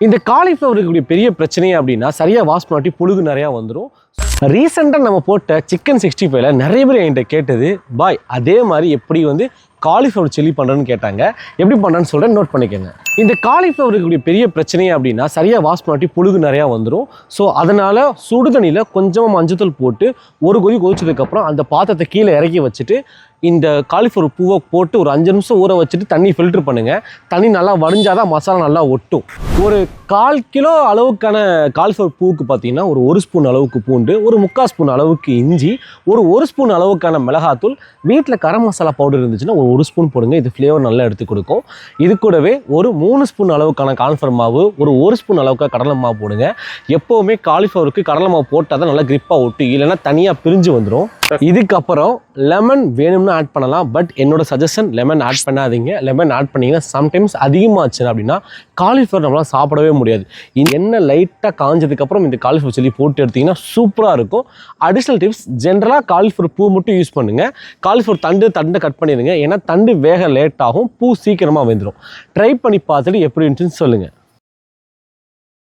இந்த காலிஃப்ளவர் இருக்கக்கூடிய பெரிய பிரச்சனையே அப்படின்னா சரியாக வாஷ் பண்ணாட்டி புழுகு நிறையா வந்துடும் ரீசெண்டாக நம்ம போட்ட சிக்கன் சிக்ஸ்டி ஃபைவ்ல நிறைய பேர் என்கிட்ட கேட்டது பாய் அதே மாதிரி எப்படி வந்து காலிஃப்ளவர் சில்லி பண்ணுறேன்னு கேட்டாங்க. எப்படி பண்ணுறேன்னு சொல்கிறேன் நோட் பண்ணிக்கோங்க. இந்த காலிஃப்ளவருக்கு பெரிய பிரச்சனையே அப்படின்னா சரியாக வாஷ் பண்ணாட்டி புழுகு நிறையா வந்துடும் ஸோ அதனால் சுடு தண்ணியில் கொஞ்சமாக மஞ்சத்தூள் போட்டு ஒரு கொதி கொதிச்சதுக்கப்புறம் அந்த பாத்திரத்தை கீழே இறக்கி வச்சுட்டு இந்த காலிஃப்ளவர் பூவை போட்டு ஒரு அஞ்சு நிமிஷம் ஊற வச்சுட்டு தண்ணி ஃபில்டர் பண்ணுங்கள் தண்ணி நல்லா வடிஞ்சால் தான் மசாலா நல்லா ஒட்டும். ஒரு கால் கிலோ அளவுக்கான காலிஃப்ளவர் பூவுக்கு பார்த்தீங்கன்னா ஒரு ஒரு ஸ்பூன் அளவுக்கு பூண்டு ஒரு முக்கால் ஸ்பூன் அளவுக்கு இஞ்சி ஒரு ஒரு ஸ்பூன் அளவுக்கான மிளகாத்தூள் வீட்டில் கரம் மசாலா பவுடர் இருந்துச்சுன்னா ஒரு ஒரு ஸ்பூன் போடுங்க. இது ஃப்ளேவர் நல்லா எடுத்து கொடுக்கும். இது கூடவே ஒரு மூணு ஸ்பூன் அளவுக்கான கான்ஃபர் மாவு ஒரு ஒரு ஸ்பூன் அளவுக்கு கடலை மாவு போடுங்க. எப்போவுமே காலிஃப்ளவருக்கு கடலை மாவு போட்டால் தான் நல்லா கிரிப்பாக ஒட்டு. இல்லைன்னா தனியாக பிரிஞ்சு வந்துடும் இதுக்கப்புறம் லெமன் வேணும்னு ஆட் பண்ணலாம் பட் என்னோட சஜஷன் லெமன் ஆட் பண்ணாதீங்க. லெமன் ஆட் பண்ணீங்கன்னா சம்டைம்ஸ் அதிகமாச்சு அப்படின்னா காலிஃப்ளவர் நம்மளால் சாப்பிடவே முடியாது. இந்த லைட்டாக காஞ்சதுக்கப்புறம் இந்த காலிஃப்ளவர் சொல்லி போட்டு எடுத்தீங்கன்னா சூப்பராக இருக்கும். அடிஷ்னல் டிப்ஸ் ஜென்ரலாக காலிஃப்ளவர் பூ மட்டும் யூஸ் பண்ணுங்கள் காலிஃப்ளவர் தண்டு தண்டை கட் பண்ணிடுங்க. ஏன்னா தண்டு வேக லேட் ஆகும் பூ சீக்கிரமாக வந்துடும் ட்ரை பண்ணி பார்த்துட்டு எப்படி இருந்துச்சுன்னு சொல்லுங்கள்